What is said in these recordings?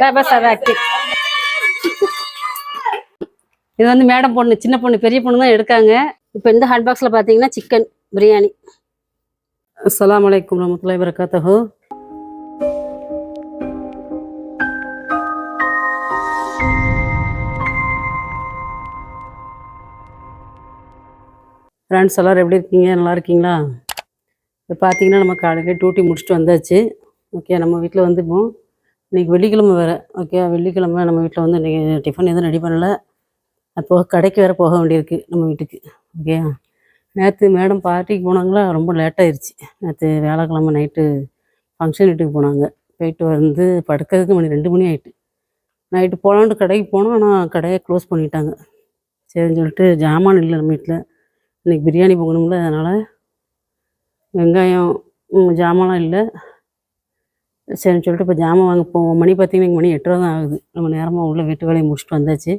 கிளாபஸ் அதை ஆக்டி இது வந்து மேடம் பொண்ணு சின்ன பொண்ணு பெரிய பொண்ணு தான் எடுக்காங்க. இப்போ இந்த ஹாட் பாக்ஸில் பார்த்தீங்கன்னா சிக்கன் பிரியாணி அஸ்லாம் வலைக்கம் ரமத்துல வரகாத்துஹு ஃப்ரெண்ட்ஸ் எல்லோரும் எப்படி இருக்கீங்க? நல்லா இருக்கீங்களா? இப்போ பார்த்தீங்கன்னா நம்ம காலையில் டியூட்டி முடிச்சுட்டு வந்தாச்சு. ஓகே நம்ம வீட்டில் வந்துப்போம் இன்றைக்கி வெள்ளிக்கிழமை வேறு. ஓகே வெள்ளிக்கிழமை நம்ம வீட்டில் வந்து இன்றைக்கி டிஃபன் எதுவும் ரெடி பண்ணல. அப்போ கடைக்கு வேறு போக வேண்டியிருக்கு நம்ம வீட்டுக்கு. ஓகே நேற்று மேடம் பார்ட்டிக்கு போனாங்களா? ரொம்ப லேட்டாகிருச்சு நேற்று வேலைக்கிழமை நைட்டு ஃபங்க்ஷன் வீட்டுக்கு போனாங்க. போயிட்டு வந்து படுக்கிறதுக்கு மணி ரெண்டு மணி ஆகிட்டு நைட்டு போகலான்ட்டு கடைக்கு போனோம். ஆனால் கடையை க்ளோஸ் பண்ணிட்டாங்க. சரின்னு சொல்லிட்டு ஜாமான் இல்லை நம்ம வீட்டில் இன்றைக்கி பிரியாணி போகணும்ல அதனால் வெங்காயம் ஜாமான்லாம் இல்லை. சரின்னு சொல்லிட்டு இப்போ ஜாமான் வாங்க போவோம் மணி பார்த்தீங்கன்னா மணி எட்டரை தான் ஆகுது. நம்ம நேரமாக உள்ள வீட்டு வேலையை முடிச்சுட்டு வந்தாச்சு.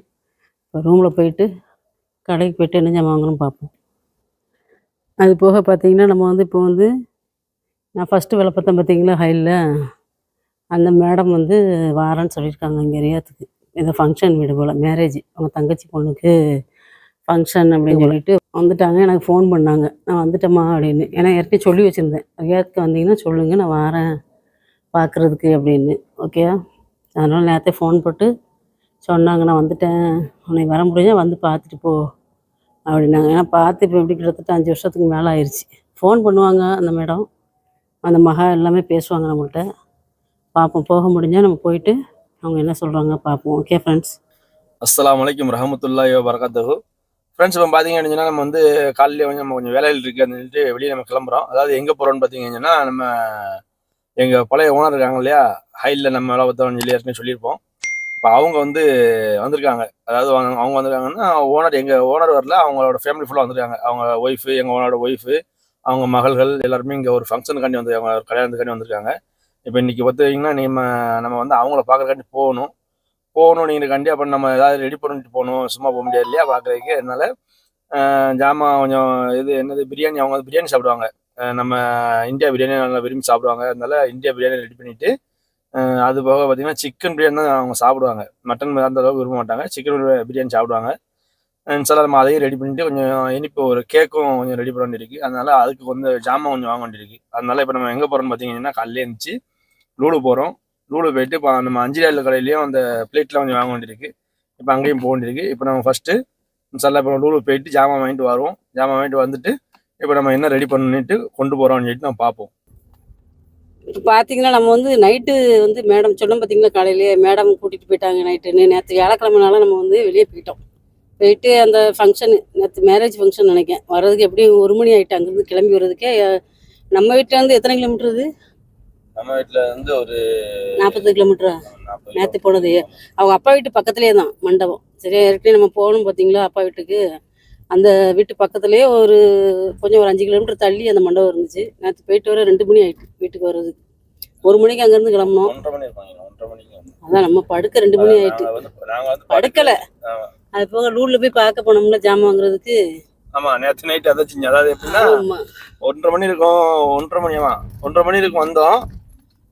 இப்போ ரூமில் போயிட்டு கடைக்கு போயிட்டு என்ன ஜாமான் வாங்கணும் பார்ப்போம் அது போக பார்த்தீங்கன்னா நம்ம வந்து இப்போ வந்து நான் ஃபஸ்ட்டு வேலை பார்த்தேன் பார்த்தீங்களா ஹைலில். அந்த மேடம் வந்து வாரேன்னு சொல்லியிருக்காங்க இங்கே ஏரியாத்துக்கு ஏதோ ஃபங்க்ஷன் வீடு போல் மேரேஜ் அவங்க தங்கச்சி பொண்ணுக்கு ஃபங்க்ஷன் அப்படின்னு சொல்லிட்டு வந்துட்டாங்க. எனக்கு ஃபோன் பண்ணாங்க. நான் வந்துட்டேம்மா அப்படின்னு. ஏன்னா ஏற்கனவே சொல்லி வச்சுருந்தேன். ஏற்க வந்தீங்கன்னா சொல்லுங்கள் நான் வரேன். பார்க்குறதுக்கு அப்படின்னு ஓகே அதனால் நேரத்தை ஃபோன் போட்டு சொன்னாங்க நான் வந்துட்டேன். உன்னை வர முடிஞ்சால் வந்து பார்த்துட்டு போ அப்படின்னாங்க. ஏன்னா பார்த்து இப்போ எப்படி கிட்டத்தட்ட அஞ்சு வருஷத்துக்கு மேலே ஆயிடுச்சு ஃபோன் பண்ணுவாங்க அந்த மேடம் அந்த மகா எல்லாமே பேசுவாங்க நம்மள்கிட்ட பார்ப்போம் போக முடிஞ்சால் நம்ம போயிட்டு அவங்க என்ன சொல்கிறாங்க பார்ப்போம் ஓகே ஃப்ரெண்ட்ஸ் அஸ்ஸலாமு ரஹமத்துல்லா யோ வரகாத்துஹு ஃப்ரெண்ட்ஸ் இப்போ பார்த்தீங்கன்னு அப்படின்னா நம்ம வந்து காலையில் வந்து நம்ம கொஞ்சம் வேலையில் இருக்குது அப்படின்னு வெளியே நம்ம கிளம்புறோம். அதாவது எங்கே போகிறோம்னு பார்த்தீங்கன்னா நம்ம எங்கள் பழைய ஓனர் இருக்காங்க இல்லையா? ஹைல நம்ம வேலை பார்த்தோம் சொல்லி ஏற்கனவே சொல்லியிருப்போம். இப்போ அவங்க வந்து வந்திருக்காங்க. அதாவது அவங்க அவங்க வந்திருக்காங்கன்னா ஓனர் எங்கள் ஓனர் வரல அவங்களோட ஃபேமிலி ஃபுல்லாக வந்திருக்காங்க. அவங்க ஒய்ஃபு எங்கள் ஓனரோட ஒய்ஃபு அவங்க மகள்கள் எல்லாருமே இங்கே ஒரு ஃபங்க்ஷனுக்காண்டி வந்து அவங்க கல்யாணத்துக்காண்டி வந்திருக்காங்க. இப்போ இன்றைக்கி பார்த்துக்கிங்கன்னா நம்ம நம்ம வந்து அவங்கள பார்க்குறக்காண்டி போகணும். போகணும் நீங்கள் கண்டி அப்போ நம்ம ஏதாவது ரெடி பண்ணிட்டு போகணும். சும்மா போக முடியாது இல்லையா பார்க்குறதுக்கு அதனால ஜாமான் கொஞ்சம் இது என்னது பிரியாணி அவங்க வந்து பிரியாணி சாப்பிடுவாங்க. நம்ம இந்தியா பிரியாணி நல்லா விரும்பி சாப்பிடுவாங்க. அதனால இந்தியா பிரியாணி ரெடி பண்ணிட்டு அது போக பார்த்தீங்கன்னா சிக்கன் பிரியாணி தான் அவங்க சாப்பிடுவாங்க. மட்டன் அந்த அளவுக்கு விரும்ப மாட்டாங்க. சிக்கன் பிரியாணி சாப்பிடுவாங்க. சில நம்ம அதையும் ரெடி பண்ணிட்டு கொஞ்சம் இனிப்பு ஒரு கேக்கும் கொஞ்சம் ரெடி பண்ண வேண்டியிருக்கு. அதனால அதுக்கு வந்து ஜாமான் கொஞ்சம் வாங்க வேண்டியிருக்கு. அதனால இப்போ நம்ம எங்கே போகிறோம்னு பார்த்தீங்கன்னா காலையில எழுந்துச்சு லூடு போகிறோம் லூடு போயிட்டு இப்போ நம்ம அஞ்சிராயில் கடையிலையும் அந்த பிளேட்லாம் கொஞ்சம் வாங்க வேண்டியிருக்கு. இப்போ அங்கேயும் போக வேண்டியிருக்கு. இப்போ நம்ம ஃபஸ்ட்டு சில இப்போ லூடு போயிட்டு ஜாமான் வாங்கிட்டு வருவோம். ஜாமான் வாங்கிட்டு வந்துட்டு இப்போ நம்ம என்ன ரெடி பண்ணிட்டு கொண்டு போகிறோம்னு சொல்லிட்டு நம்ம பார்ப்போம். இப்போ பார்த்தீங்கன்னா நம்ம வந்து நைட்டு வந்து மேடம் சொன்னோம் பார்த்தீங்களா காலையிலேயே மேடம் கூட்டிகிட்டு போயிட்டாங்க நைட்டுன்னு நேற்று வியாழக்கிழமைனால நம்ம வந்து வெளியே போயிட்டோம். போயிட்டு அந்த ஃபங்க்ஷனு நேற்று மேரேஜ் ஃபங்க்ஷன் நினைக்கேன் வர்றதுக்கு எப்படியும் ஒரு மணி ஆகிட்டு அங்கேருந்து கிளம்பி வர்றதுக்கே நம்ம வீட்டிலேருந்து எத்தனை கிலோமீட்டர் இது நம்ம வீட்டில் வந்து ஒரு நாற்பது கிலோமீட்டரா நேற்று போனது. அவங்க அப்பா வீட்டு பக்கத்துலேயே தான் மண்டபம். சரியா ஏற்கனவே நம்ம போகணும் பார்த்தீங்களா அப்பா வீட்டுக்கு? அந்த வீட்டு பக்கத்துலேயே ஒரு கொஞ்சம் ஒரு அஞ்சு கிலோமீட்டர் தள்ளி அந்த மண்டபம் இருந்துச்சு. நேற்று போயிட்டு வர ரெண்டு மணி ஆயிட்டு வீட்டுக்கு வர்றதுக்கு. ஒரு மணிக்கு அங்கேருந்து மணி வந்து. அதான் நம்ம படுக்க ரெண்டு மணி ஆயிட்டு. படுக்கல. அது போக லூட்ல போய் பார்க்க போனோம்ல ஜாமான் வாங்குறதுக்கு. ஆமா நேற்று நைட் அதை செஞ்சு அதாவது எப்படின்னா ஒன்றரை மணி இருக்கும் ஒன்றரை மணியாமா ஒன்றரை மணி இருக்கும் வந்தோம்.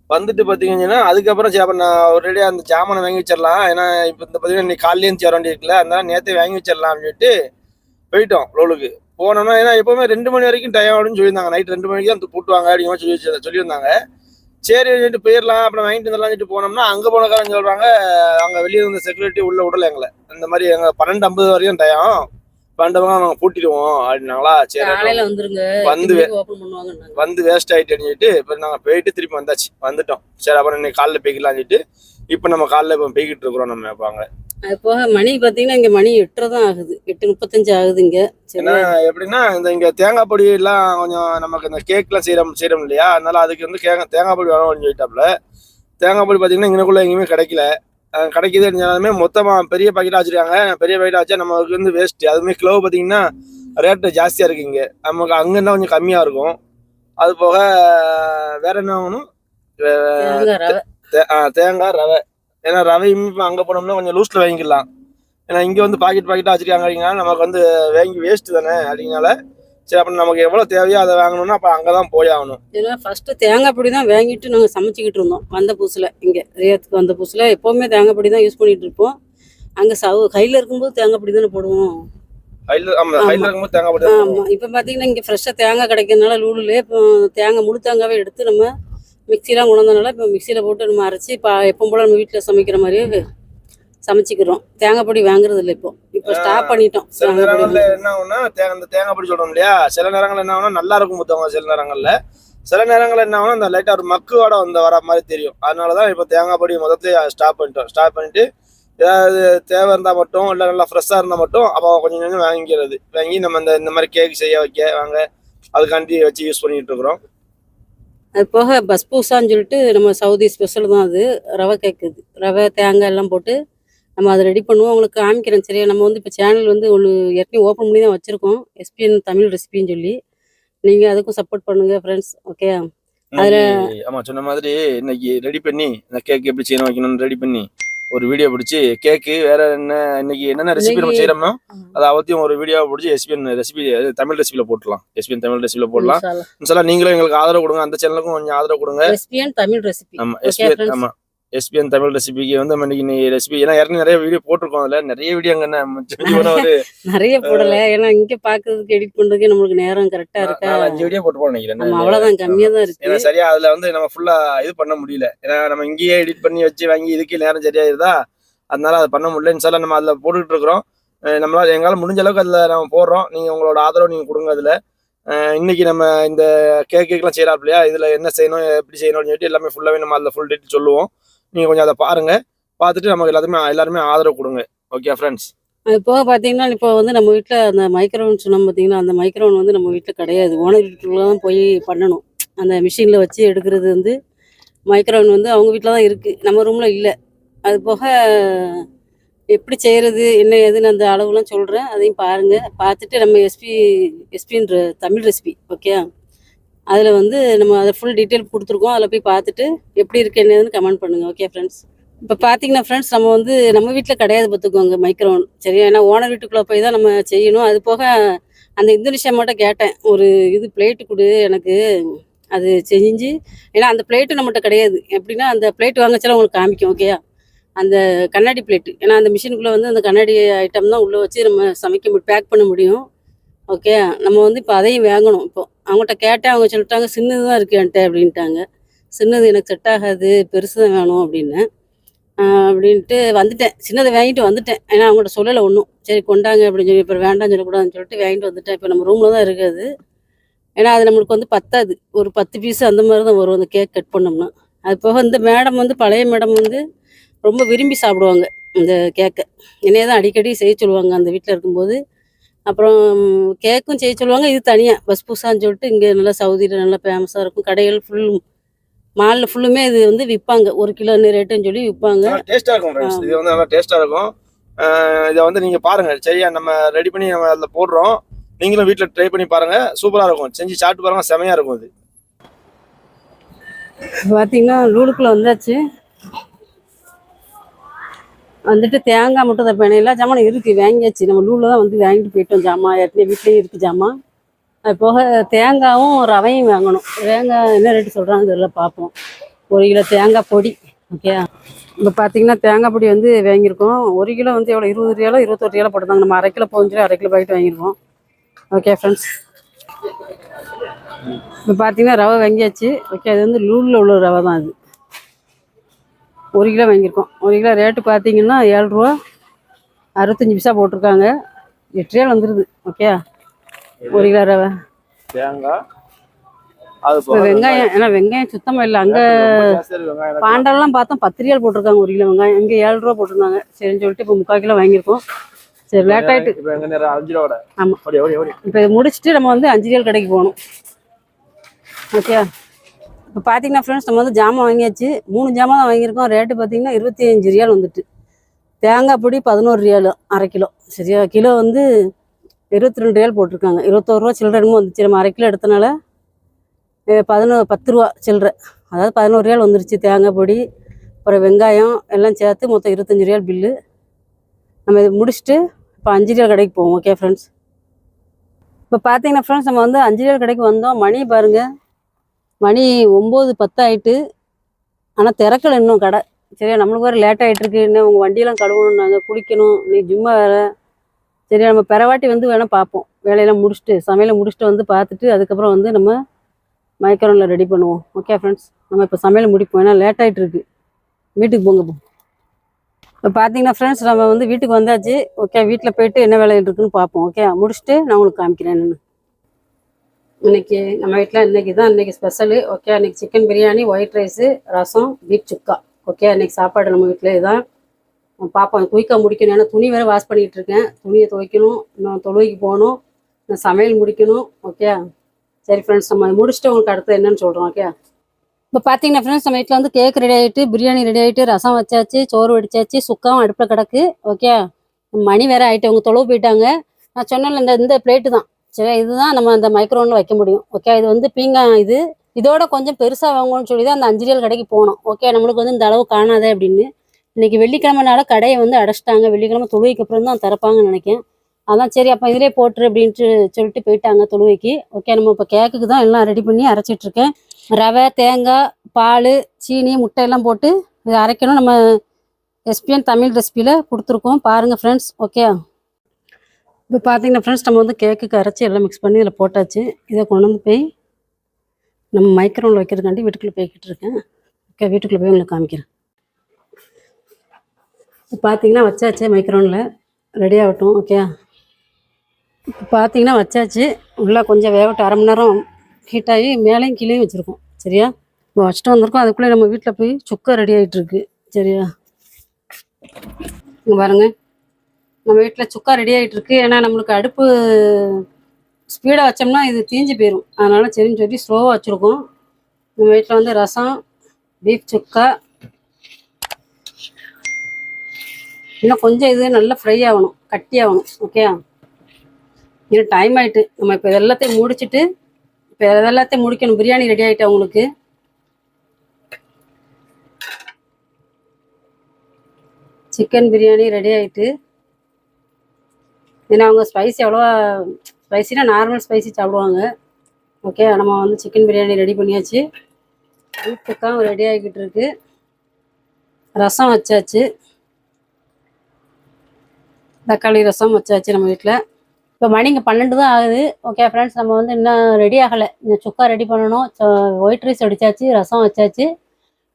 வந்துட்டு பார்த்தீங்கன்னா அதுக்கப்புறம் சரி நான் ஒரேடியாக அந்த ஜாமானை வாங்கி வச்சிடலாம். ஏன்னா இப்போ இந்த பார்த்தீங்கன்னா இன்னைக்கு காலையிலேயும் சேர வேண்டி இருக்குல்ல அதனால நேற்றே வாங்கி வச்சிடலாம் அப்படின்ட்டு போயிட்டோம் லோலுக்கு. போனோம்னா ஏன்னா எப்பவுமே ரெண்டு மணி வரைக்கும் டைம் அப்படின்னு சொல்லியிருந்தாங்க. நைட் ரெண்டு மணிக்கு தான் கூட்டுவாங்க அப்படின்னு சொல்லி வச்சு- சொல்லியிருந்தாங்க. சரி சொல்லிட்டு போயிடலாம் அப்புறம் வாங்கிட்டு வந்துடலாம் சொல்லிட்டு போனோம்னா அங்கே போனக்காரங்க சொல்கிறாங்க அங்கே வெளியே இருந்த செக்யூரிட்டி உள்ள விடல எங்களை. இந்த மாதிரி எங்கள் பன்னெண்டு ஐம்பது வரைக்கும் டைம் பன்னெண்டு நாங்கள் பூட்டிடுவோம் அப்படின்னாங்களா? சரி வந்து வந்து வேஸ்ட் ஆயிட்டுன்னு சொல்லிட்டு இப்போ நாங்கள் போயிட்டு திருப்பி வந்தாச்சு. வந்துட்டோம். சரி அப்புறம் இன்னைக்கு காலைல போய்க்கலாம்னு சொல்லிட்டு இப்போ நம்ம காலைல இப்போ போய்கிட்டு இருக்கிறோம் நம்ம இப்போ அங்கே. அது போக மணி பாத்தீங்கன்னா இங்க மணி எட்டரை தான் ஆகுது. எட்டு முப்பத்தஞ்சு ஆகுது இங்க ஏன்னா எப்படின்னா இந்த இங்கே தேங்காய் பொடி எல்லாம் கொஞ்சம் நமக்கு இந்த கேக்லாம் செய்கிறோம் செய்கிறோம் இல்லையா? அதனால அதுக்கு வந்து கேங்க தேங்காய் பொடி வேணும்னு சொல்லிட்டாப்புல தேங்காய் பொடி பார்த்தீங்கன்னா இங்கனக்குள்ள எங்கேயுமே கிடைக்கல. கிடைக்குது இருந்தாலுமே மொத்தமாக பெரிய பாக்கெட்டாக வச்சிருக்காங்க. பெரிய பாக்கெட்டாக வச்சா நமக்கு வந்து வேஸ்ட் அதுவுமே கிலோ பார்த்தீங்கன்னா ரேட்டு ஜாஸ்தியாக இருக்கு இங்கே. நமக்கு அங்கன்னா கொஞ்சம் கம்மியாக இருக்கும். அது போக வேற என்ன வாங்கணும் தேங்காய் ரவை. தே- ஆ, தேங்காய் ரவை. ஏன்னா ரவையும் இப்போ அங்கே போனோம்னா கொஞ்சம் லூஸில் வாங்கிக்கலாம். ஏன்னா இங்கே வந்து பாக்கெட் பாக்கெட்டாக வச்சிருக்காங்க அப்படின்னா நமக்கு வந்து வாங்கி வேஸ்ட் தானே அப்படிங்கனால சரி அப்ப நமக்கு எவ்வளவு தேவையோ அதை வாங்கணும்னா அப்ப அங்கதான் போய் ஆகணும். ஏன்னா ஃபஸ்ட்டு தேங்காய் பொடி தான் வாங்கிட்டு நாங்கள் சமைச்சிக்கிட்டு இருந்தோம். வந்த புதுசில் இங்கே ரியத்துக்கு வந்த புதுசில். எப்போவுமே தேங்காய் பொடி தான் யூஸ் பண்ணிட்டு இருப்போம். அங்கே சவு கையில் இருக்கும்போது தேங்காய் பொடி தானே போடுவோம். ஆமாம் இப்போ பார்த்தீங்கன்னா இங்கே ஃப்ரெஷ்ஷாக தேங்காய் கிடைக்கிறதுனால லூலுலே இப்போ தேங்காய் முழு தேங்காவே எடுத்து நம்ம மிக்சிலாம் கொண்டதுனால இப்போ மிக்சியில் போட்டு நம்ம அரைச்சி இப்போ எப்போ போல் நம்ம வீட்டில் சமைக்கிற மாதிரியே சமைச்சிக்கிறோம். தேங்காய் பொடி வாங்குறது இல்லை இப்போ. இப்போ ஸ்டாப் பண்ணிட்டோம். சில தேங்காய் நேரங்கள்ல என்ன ஆகும்னா தேங்க அந்த தேங்காய் பொடி சொல்றோம் இல்லையா? சில நேரங்கள்ல என்ன ஆகும்னா நல்லா இருக்கும் புத்தகம் சில நேரங்கள்ல. சில நேரங்கள்ல என்ன ஆகும்னா அந்த லைட்டா ஒரு மக்கு வாடை வந்து வர மாதிரி தெரியும். அதனாலதான் இப்போ தேங்காய் பொடி முதல்ல ஸ்டாப் பண்ணிட்டோம். ஸ்டாப் பண்ணிட்டு ஏதாவது தேவை இருந்தா மட்டும் இல்லை நல்லா ஃப்ரெஷ்ஷாக இருந்தால் மட்டும் அப்போ கொஞ்சம் கொஞ்சம் வாங்கிக்கிறது. வாங்கி நம்ம இந்த இந்த மாதிரி கேக் செய்ய வைக்க வாங்க. அதுக்காண்டி வச்சு யூஸ் பண்ணிட்டு இருக்கிறோம். அது போக பஸ்பூசான்னு சொல்லிட்டு நம்ம சவுதி ஸ்பெஷல் தான் அது. ரவை கேட்குது ரவை தேங்காய் எல்லாம் போட்டு நம்ம அதை ரெடி பண்ணுவோம். உங்களுக்கு காமிக்கிறேன். சரியா? நம்ம வந்து இப்போ சேனல் வந்து ஒன்று ஏற்கனவே ஓப்பன் பண்ணி தான் வச்சுருக்கோம். எஸ்பிஎன் தமிழ் ரெசிபின்னு சொல்லி. நீங்கள் அதுக்கும் சப்போர்ட் பண்ணுங்கள் ஃப்ரெண்ட்ஸ் ஓகே அதில் ஆமாம் சொன்ன மாதிரி இன்னைக்கு ரெடி பண்ணி இந்த கேக் எப்படி செய்யணும் வைக்கணும்னு ரெடி பண்ணி ஒரு வீடியோ பிடிச்சி கேக்கு வேற என்ன இன்னைக்கு என்னென்ன ரெசிபி நம்ம இன்னைக்கு- செய்யறோமோ அதை அவத்தையும் ஒரு வீடியோ பிடிச்சி எஸ்பிஎன் ரெசிபி தமிழ் ரெசிபில போட்டுலாம் எஸ்பிஎன் தமிழ் ரெசிபில போடலாம். நீங்களும் எங்களுக்கு ஆதரவு கொடுங்க. அந்த சேனலுக்கும் கொஞ்சம் ஆதரவு கொடுங்க. எஸ்பிஎன் தமிழ் ரெசிபி ஆமா எஸ்பிஎன். ஆமா. எஸ்பிஎன் தமிழ் ரெசிபிக்கு வந்து நம்ம இன்னைக்கு ரெசிபி ஏன்னா ஏற்கனவே நிறைய வீடியோ போட்டிருக்கோம் அதுல. நிறைய வீடியோ அங்க என்ன நிறைய போடல. ஏன்னா இங்கே பார்க்கறதுக்கு எடிட் பண்ணுறதுக்கே நம்மளுக்கு நேரம் கரெக்டாக இருக்கா? அஞ்சு வீடியோ போட்டு போன நினைக்கிறேன் நம்ம அவ்வளோதான் கம்மியாக தான் இருக்கு. ஏன்னா சரியா அதுல வந்து நம்ம ஃபுல்லா இது பண்ண முடியல. ஏன்னா நம்ம இங்கேயே எடிட் பண்ணி வச்சு வாங்கி இதுக்கு நேரம் சரியா இருந்தா அதனால அதை பண்ண முடியல. இன்ஷால்லா நம்ம அதுல போட்டுட்டு இருக்கிறோம். நம்மளால எங்களால முடிஞ்ச அளவுக்கு அதுல நம்ம போடுறோம். நீங்க உங்களோட ஆதரவு நீங்க கொடுங்க அதுல. இன்னைக்கு நம்ம இந்த கேக் கேக்லாம் செய்யலாம் இல்லையா இதுல என்ன செய்யணும் எப்படி செய்யணும்னு சொல்லிட்டு எல்லாமே ஃபுல்லாவே நம்ம அதுல ஃபுல் டீட்டெயில் சொல்லுவோம். நீங்கள் கொஞ்சம் அதை பாருங்க. பார்த்துட்டு நமக்கு எல்லாத்துக்குமே எல்லாருமே ஆதரவு கொடுங்க. ஓகே ஃப்ரெண்ட்ஸ் அது போக பார்த்தீங்கன்னா இப்போ வந்து நம்ம வீட்டில் அந்த மைக்ரோவன் சொன்னோம் பார்த்தீங்கன்னா அந்த மைக்ரோவன் வந்து நம்ம வீட்டில் கிடையாது. ஓனர் வீட்டுக்குள்ள தான் போய் பண்ணணும். அந்த மிஷினில் வச்சு எடுக்கிறது வந்து மைக்ரோவன் வந்து அவங்க வீட்டில் தான் இருக்குது நம்ம ரூமில் இல்லை. அது போக எப்படி செய்கிறது என்ன ஏதுன்னு அந்த அளவுலாம் சொல்கிறேன் அதையும் பாருங்கள் பார்த்துட்டு நம்ம எஸ்பி எஸ்பின்ற தமிழ் ரெசிபி ஓகே அதில் வந்து நம்ம அதை ஃபுல் டீட்டெயில் கொடுத்துருக்கோம். அதில் போய் பார்த்துட்டு எப்படி இருக்கு என்னதுன்னு கமெண்ட் பண்ணுங்கள் ஓகே ஃப்ரெண்ட்ஸ் இப்போ பார்த்தீங்கன்னா ஃப்ரெண்ட்ஸ் நம்ம வந்து நம்ம வீட்டில் கிடையாது பார்த்துக்கோங்க மைக்ரோன் சரியா? ஏன்னா ஓனர் வீட்டுக்குள்ளே போய் தான் நம்ம செய்யணும். அது போக அந்த இந்தோனேஷியா மட்டும் கேட்டேன். ஒரு இது பிளேட்டு கொடு எனக்கு. அது செஞ்சு ஏன்னா அந்த பிளேட்டு நம்மகிட்ட கிடையாது. எப்படின்னா அந்த பிளேட் வாங்கச்சாலும் உங்களுக்கு காமிக்கும் ஓகேயா அந்த கண்ணாடி பிளேட்டு ஏன்னா அந்த மிஷினுக்குள்ளே வந்து அந்த கண்ணாடி ஐட்டம் தான் உள்ளே வச்சு நம்ம சமைக்க முடியும் பேக் பண்ண முடியும். ஓகே நம்ம வந்து இப்போ அதையும் வாங்கணும். இப்போ அவங்ககிட்ட கேட்டேன் அவங்க சொல்லிட்டாங்க சின்னது தான் இருக்கு என்கிட்ட அப்படின்ட்டாங்க. சின்னது எனக்கு செட் ஆகாது பெருசு தான் வேணும் அப்படின்னு. அப்படின்ட்டு வந்துட்டேன். சின்னதை வாங்கிட்டு வந்துட்டேன். ஏன்னா அவங்கள்ட்ட சொல்லலை ஒன்றும் சரி கொண்டாங்க அப்படின்னு சொல்லி இப்போ வேண்டாம்னு சொல்லக்கூடாதுன்னு சொல்லிட்டு வாங்கிட்டு வந்துட்டேன். இப்போ நம்ம ரூமில் தான் இருக்காது. ஏன்னா அது நம்மளுக்கு வந்து பத்தாது. ஒரு பத்து பீஸ் அந்த மாதிரி தான் வரும் அந்த கேக் கட் பண்ணோம்னா. அது போக இந்த மேடம் வந்து பழைய மேடம் வந்து ரொம்ப விரும்பி சாப்பிடுவாங்க இந்த கேக்கை என்னையே தான் அடிக்கடி செய்ய சொல்லுவாங்க. அந்த வீட்டில் இருக்கும்போது அப்புறம் கேக்கும் செய்ய சொல்லுவாங்க இது தனியாக பஸ் புதுசான்னு சொல்லிட்டு இங்கே நல்லா சவுதியில் நல்லா ஃபேமஸாக இருக்கும். கடைகள் ஃபுல் மாலில் ஃபுல்லுமே இது வந்து விற்பாங்க ஒரு கிலோ ரேட்டுன்னு சொல்லி விற்பாங்க டேஸ்டா இருக்கும் இது வந்து நல்லா டேஸ்டா இருக்கும். இதை வந்து நீங்க பாருங்க. சரியா நம்ம ரெடி பண்ணி நம்ம அதில் போடுறோம். நீங்களும் வீட்டில் ட்ரை பண்ணி பாருங்க. சூப்பரா இருக்கும். செஞ்சு சாப்பிட்டு பாருங்க. செமையா இருக்கும் இது. பார்த்தீங்கன்னா லூலுக்குள்ள வந்தாச்சு. வந்துட்டு தேங்காய் மட்டும் தப்பேன் எல்லா ஜாமானும் இருக்குது வாங்கியாச்சு. நம்ம லூலில் தான் வந்து வாங்கிட்டு போயிட்டோம் ஜாமான் ஏற்கனவே வீட்லேயும் இருக்குது ஜாமான் அது போக தேங்காயும் ரவையும் வாங்கணும். தேங்காய் என்ன ரேட்டு சொல்கிறாங்க தெரியல பார்ப்போம். ஒரு கிலோ தேங்காய் பொடி ஓகே இப்போ பார்த்தீங்கன்னா தேங்காய் பொடி வந்து வாங்கியிருக்கோம். ஒரு கிலோ வந்து எவ்வளோ இருபது ரியாலோ இருபத்தொரு ரியாலோ போட்டுருந்தாங்க. நம்ம அரை கிலோ போஞ்சு அரை கிலோ பாக்கெட் வாங்கியிருக்கோம். ஓகே ஃப்ரெண்ட்ஸ் இப்போ பார்த்தீங்கன்னா ரவை வாங்கியாச்சு. ஓகே அது வந்து லூலில் உள்ள ரவை தான் அது. ஒரு கிலோ வாங்கியிருக்கோம். ஒரு கிலோ ரேட்டு பார்த்தீங்கன்னா ஏழு ரூபா அறுபத்தஞ்சி பைசா போட்டிருக்காங்க. எட்டு ரியால் வந்துடுது ஓகே ஒரு கிலோ ரவை. வெங்காயம் ஏன்னா வெங்காயம் சுத்தமாக இல்லை. அங்கே பாண்டெல்லாம் பார்த்தோம் பத்து ரியால் போட்டிருக்காங்க ஒரு கிலோ வெங்காயம். இங்கே ஏழு ரூபா போட்டிருந்தாங்க. சரின்னு சொல்லிட்டு இப்போ முக்கால் கிலோ வாங்கியிருக்கோம். சரி லேட் ஆகிட்டு இப்போ எங்க நேரம் அஞ்சு ரூபா ஆமா. ஓடி ஓடி ஓடி. இப்போ முடிச்சுட்டு நம்ம வந்து அஞ்சு ரியல் கடைக்கு போகணும். ஓகே இப்போ பார்த்தீங்கன்னா ஃப்ரெண்ட்ஸ் நம்ம வந்து ஜாமான் வாங்கியாச்சு. மூணு ஜாமான் தான் வாங்கியிருக்கோம். ரேட்டு பார்த்தீங்கன்னா இருபத்தி அஞ்சு ரியால் வந்துட்டு. தேங்காய் பொடி பதினோரு ரியால் அரை கிலோ. சரியா? கிலோ வந்து இருபத்தி ரெண்டு ரியால் போட்டிருக்காங்க. இருபத்தோரு ரூபா சில்லறை வந்துச்சு. நம்ம அரை கிலோ எடுத்தனால பதினோரு பத்து ரூபா சில்லற. அதாவது பதினோரு ரியால் வந்துருச்சு. தேங்காய் பொடி அப்புறம் வெங்காயம் எல்லாம் சேர்த்து மொத்தம் இருபத்தஞ்சு ரியால் பில்லு நம்ம இதை முடிச்சுட்டு இப்போ அஞ்சு ரியால் கடைக்கு போவோம். ஓகே ஃப்ரெண்ட்ஸ் இப்போ பார்த்தீங்கன்னா ஃப்ரெண்ட்ஸ் நம்ம வந்து அஞ்சு ரியால் கடைக்கு வந்தோம். மணி பாருங்கள் மணி ஒம்பது பத்தாயிட்டு. ஆனால் திறக்கலை இன்னும் கடை. சரியா நம்மளுக்கு வேறு லேட் ஆகிட்டு இருக்கு இன்னும் உங்கள் வண்டியெல்லாம் கழுவணும் நாங்கள் குளிக்கணும். நீ ஜிம்மா வேறு. சரி நம்ம பிறவாட்டி வந்து வேணால் பார்ப்போம். வேலையெல்லாம் முடிச்சுட்டு சமையலை முடிச்சுட்டு வந்து பார்த்துட்டு அதுக்கப்புறம் வந்து நம்ம மைக்ரோனில் ரெடி பண்ணுவோம். ஓகே ஃப்ரெண்ட்ஸ் நம்ம இப்போ சமையல் முடிப்போம். ஏன்னா லேட் ஆகிட்டு இருக்கு வீட்டுக்கு போங்க போ. இப்போ பார்த்தீங்கன்னா ஃப்ரெண்ட்ஸ் நம்ம வந்து வீட்டுக்கு வந்தாச்சு. ஓகே வீட்டில் போயிட்டு என்ன வேலை இருக்குன்னு பார்ப்போம். ஓகே முடிச்சுட்டு நான் உங்களுக்கு காமிக்கிறேன் என்னென்னு இன்னைக்கு நம்ம வீட்டில் இன்னைக்கு தான் இன்னைக்கு ஸ்பெஷலு ஓகே அன்னைக்கு chicken biryani white rice rasam beef sukka okay அன்னைக்கு சாப்பாடு நம்ம வீட்டில் இதுதான் பார்ப்போம் குயிக்காக முடிக்கணும். ஏன்னா துணி வேறு வாஷ் பண்ணிகிட்டு இருக்கேன். துணியை துவைக்கணும். இன்னும் தொழுவைக்கு போகணும். இன்னும் சமையல் முடிக்கணும். ஓகே சரி ஃப்ரெண்ட்ஸ் நம்ம முடிச்சுட்டு உங்களுக்கு அடுத்து என்னன்னு சொல்கிறோம் ஓகே இப்போ பார்த்தீங்கன்னா ஃப்ரெண்ட்ஸ் நம்ம வீட்டில் வந்து கேக் ரெடி ஆகிட்டு பிரியாணி ரெடி ஆகிட்டு ரசம் வச்சாச்சு சோறு வடிச்சாச்சு சுக்காவும் அடுப்பில் கிடக்கு. ஓகே மணி வேறு ஆகிட்டு அவங்க தொலைவு போயிட்டாங்க. நான் சொன்னேன்ல இந்த இந்த பிளேட்டு தான். சரி இதுதான் நம்ம அந்த மைக்ரோனில் வைக்க முடியும். ஓகே இது வந்து பீங்கான் இது. இதோட கொஞ்சம் பெருசாக வாங்கணும்னு சொல்லி தான் அந்த அஞ்சரியல் கடைக்கு போனோம். ஓகே நம்மளுக்கு வந்து இந்த அளவு காணாதே அப்படின்னு. இன்னைக்கு வெள்ளிக்கிழமைனால கடையை வந்து அடைச்சிட்டாங்க. வெள்ளிக்கிழமை தொழுவைக்கு அப்புறம் தான் திறப்பாங்கன்னு நினைக்கிறேன். அதான் சரி அப்போ இதிலே போட்டுரு அப்படின்ட்டு சொல்லிட்டு போயிட்டாங்க தொழுவைக்கு ஓகே நம்ம இப்போ கேக்குக்கு தான் எல்லாம் ரெடி பண்ணி அரைச்சிட்ருக்கேன் ரவை தேங்காய் பால் சீனி முட்டை எல்லாம் போட்டு இதை அரைக்கணும். நம்ம எஸ்பிஎன் தமிழ் ரெசிபியில் கொடுத்துருக்கோம். பாருங்கள் ஃப்ரெண்ட்ஸ் ஓகே இப்போ பார்த்தீங்கன்னா ஃப்ரெண்ட்ஸ் நம்ம வந்து கேக்குக்கு அரைச்சி எல்லாம் மிக்ஸ் பண்ணி இதில் போட்டாச்சு. இதை கொண்டு வந்து போய் நம்ம மைக்ரோவில் வைக்கிறதுக்காண்டி வீட்டுக்குள்ளே போய்கிட்டு இருக்கேன். ஓகே வீட்டுக்குள்ளே போய் உங்களுக்கு காமிக்கிறேன். இப்போ பார்த்தீங்கன்னா வச்சாச்சு மைக்ரோனில் ரெடி ஆகட்டும் ஓகே இப்போ பார்த்தீங்கன்னா வச்சாச்சு. உள்ளே கொஞ்சம் வேகட்டும். அரை மணி நேரம் ஹீட் ஆகி மேலேயும் கீழேயும் வச்சுருக்கோம். சரியா? இப்போ வச்சுட்டு வந்திருக்கோம். அதுக்குள்ளே நம்ம வீட்டில் போய் சுக்கா ரெடி ஆகிட்டுருக்கு சரியா? இங்கே பாருங்கள் நம்ம வீட்டில் சுக்கா ரெடி ஆகிட்டு இருக்கு ஏன்னா நம்மளுக்கு அடுப்பு ஸ்பீடாக வச்சோம்னா இது தீஞ்சு போயிடும் அதனால சரின்னு சொல்லி ஸ்லோவாக வச்சுருக்கோம். நம்ம வீட்டில் வந்து ரசம் பீஃப் சுக்கா. இன்னும் கொஞ்சம் இது நல்லா ஃப்ரை ஆகணும் கட்டி ஆகணும் ஓகே இன்னும் டைம் ஆகிட்டு நம்ம இப்போ எல்லாத்தையும் முடிச்சிட்டு இப்போ எல்லாத்தையும் முடிக்கணும். பிரியாணி ரெடி ஆகிட்டு அவங்களுக்கு சிக்கன் பிரியாணி ரெடி ஆகிட்டு ஏன்னா அவங்க ஸ்பைசி அவ்வளோவா ஸ்பைசினா நார்மல் ஸ்பைசி சாப்பிடுவாங்க. ஓகே நம்ம வந்து சிக்கன் பிரியாணி ரெடி பண்ணியாச்சு. பீஃப் ரெடி ஆகிக்கிட்டு இருக்கு. ரசம் வச்சாச்சு. தக்காளி ரசம் வச்சாச்சு நம்ம வீட்டில். இப்போ மணிங்க பன்னெண்டு தான் ஆகுது. ஓகே ஃப்ரெண்ட்ஸ் நம்ம வந்து இன்னும் ரெடி ஆகலை. இந்த சுக்கா ரெடி பண்ணணும். ஒயிட் ரைஸ் அடித்தாச்சு ரசம் வச்சாச்சு.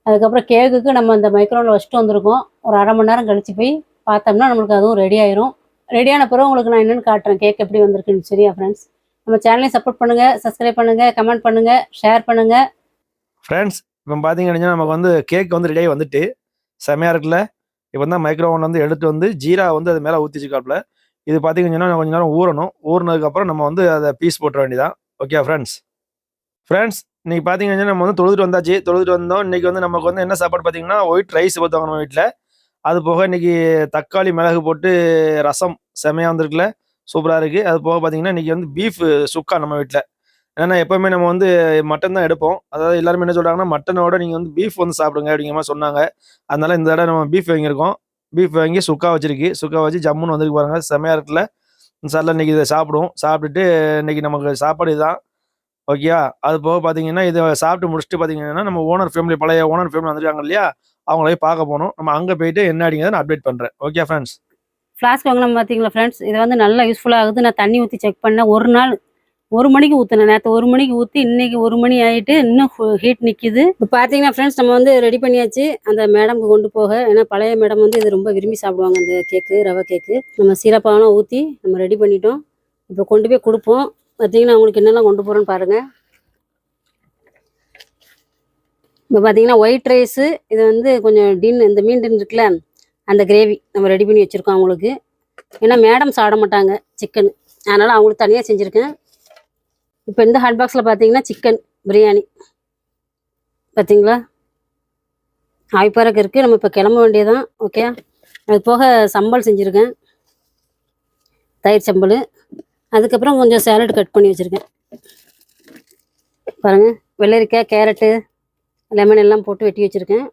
அதுக்கப்புறம் கேக்குக்கு நம்ம அந்த மைக்ரோவில் வச்சுட்டு வந்திருக்கோம். ஒரு அரை மணி நேரம் கழிச்சு போய் பார்த்தோம்னா நம்மளுக்கு அதுவும் ரெடி ஆயிரும். ரெடியான பிறகு உங்களுக்கு நான் என்னென்னு காட்டுறேன். கேக் எப்படி வந்திருக்குன்னு. சரியா ஃப்ரெண்ட்ஸ் நம்ம சேனலையும் சப்போர்ட் பண்ணுங்கள் சப்ஸ்கிரைப் பண்ணுங்கள் கமெண்ட் பண்ணுங்கள் ஷேர் பண்ணுங்கள் ஃப்ரெண்ட்ஸ் இப்போ பார்த்தீங்கன்னா நமக்கு வந்து கேக் வந்து ரெடியாகி வந்துட்டு செமையாக இருக்குல்ல? இப்போ தான் மைக்ரோ ஓவன் வந்து எடுத்து வந்து ஜீரா வந்து அது மேலே ஊற்றிச்சுக்காப்புல இது பார்த்தீங்கன்னா கொஞ்ச நேரம் ஊறணும். ஊறினதுக்கப்புறம் நம்ம வந்து அதை பீஸ் போட்டுற வேண்டியதான் ஓகே ஃப்ரெண்ட்ஸ் ஃப்ரெண்ட்ஸ் இன்றைக்கி பார்த்தீங்கன்னா நம்ம வந்து தொழுதுட்டு வந்தாச்சு. தொழுதுட்டு வந்தோம். இன்னைக்கு வந்து நமக்கு வந்து என்ன சாப்பாடு பார்த்தீங்கன்னா ஒயிட் ரைஸ் பார்த்தாங்க நம்ம வீட்டில் அது போக இன்னைக்கு தக்காளி மிளகு போட்டு ரசம் செமையாக வந்திருக்குல்ல. சூப்பராக இருக்குது அது போக பார்த்தீங்கன்னா இன்னைக்கு வந்து பீஃப் சுக்கா நம்ம வீட்டில் ஏன்னா எப்போவுமே நம்ம வந்து மட்டன் தான் எடுப்போம். அதாவது எல்லாருமே என்ன சொல்கிறாங்கன்னா மட்டனோட நீங்கள் வந்து பீஃப் வந்து சாப்பிடுங்க அப்படிங்கிற மாதிரி சொன்னாங்க. அதனால இந்த தடவை நம்ம பீஃப் வாங்கியிருக்கோம். பீஃப் வாங்கி சுக்கா வச்சிருக்கு. சுக்கா வச்சு ஜம்முன்னு வந்துருக்கு பாருங்க. செமையாக இருக்குல்ல. சாரில் இன்றைக்கி இதை சாப்பிடுவோம். சாப்பிட்டுட்டு இன்னைக்கு நமக்கு சாப்பாடு இதுதான். ஓகேயா? அது போக பார்த்தீங்கன்னா இதை சாப்பிட்டு முடிச்சுட்டு பார்த்தீங்கன்னா நம்ம ஓனர் ஃபேமிலி பழைய ஓனர் ஃபேமிலி வந்துருக்காங்க இல்லையா? அவங்கள போய் பார்க்க போகணும். நம்ம அங்கே போயிட்டு என்ன அப்படிங்கிறத நான் அப்டேட் பண்ணுறேன் ஓகே ஃப்ரெண்ட்ஸ் ஃப்ளாஸ்க் வாங்கினோம் பார்த்தீங்களா ஃப்ரெண்ட்ஸ் இது வந்து நல்லா யூஸ்ஃபுல்லாக ஆகுது நான் தண்ணி ஊற்றி செக் பண்ணேன். ஒரு நாள் ஒரு மணிக்கு ஊற்றினேன் நேற்று ஒரு மணிக்கு ஊற்றி இன்னைக்கு ஒரு மணி ஆகிட்டு இன்னும் ஹீட் நிற்கிது இப்போ பார்த்தீங்கன்னா ஃப்ரெண்ட்ஸ் நம்ம வந்து ரெடி பண்ணியாச்சு. அந்த மேடம்க்கு கொண்டு போக. ஏன்னா பழைய மேடம் வந்து இது ரொம்ப விரும்பி சாப்பிடுவாங்க அந்த கேக்கு ரவை கேக்கு நம்ம சிறப்பான ஊற்றி நம்ம ரெடி பண்ணிட்டோம். இப்போ கொண்டு போய் கொடுப்போம். பார்த்தீங்கன்னா அவங்களுக்கு என்னெல்லாம் கொண்டு போகிறோன்னு பாருங்கள் இப்போ பார்த்தீங்கன்னா ஒயிட் ரைஸு இது வந்து கொஞ்சம் டின் இந்த மீன் டின் இருக்குல்ல அந்த கிரேவி நம்ம ரெடி பண்ணி வச்சுருக்கோம் அவங்களுக்கு. ஏன்னா மேடம் சாப்பிட மாட்டாங்க சிக்கன் அதனால் அவங்களுக்கு தனியாக செஞ்சுருக்கேன். இப்போ இந்த ஹாட் பாக்ஸில் பார்த்தீங்கன்னா சிக்கன் பிரியாணி பார்த்தீங்களா? ஆய்ப்பறக்கு இருக்குது நம்ம இப்போ கிளம்ப வேண்டியதான் ஓகே அது போக சம்பல் செஞ்சுருக்கேன். தயிர் சம்பல். அதுக்கப்புறம் கொஞ்சம் சேலட் கட் பண்ணி வச்சுருக்கேன். பாருங்கள் வெள்ளரிக்காய் கேரட்டு லெமன் எல்லாம் போட்டு வெட்டி வச்சுருக்கேன்.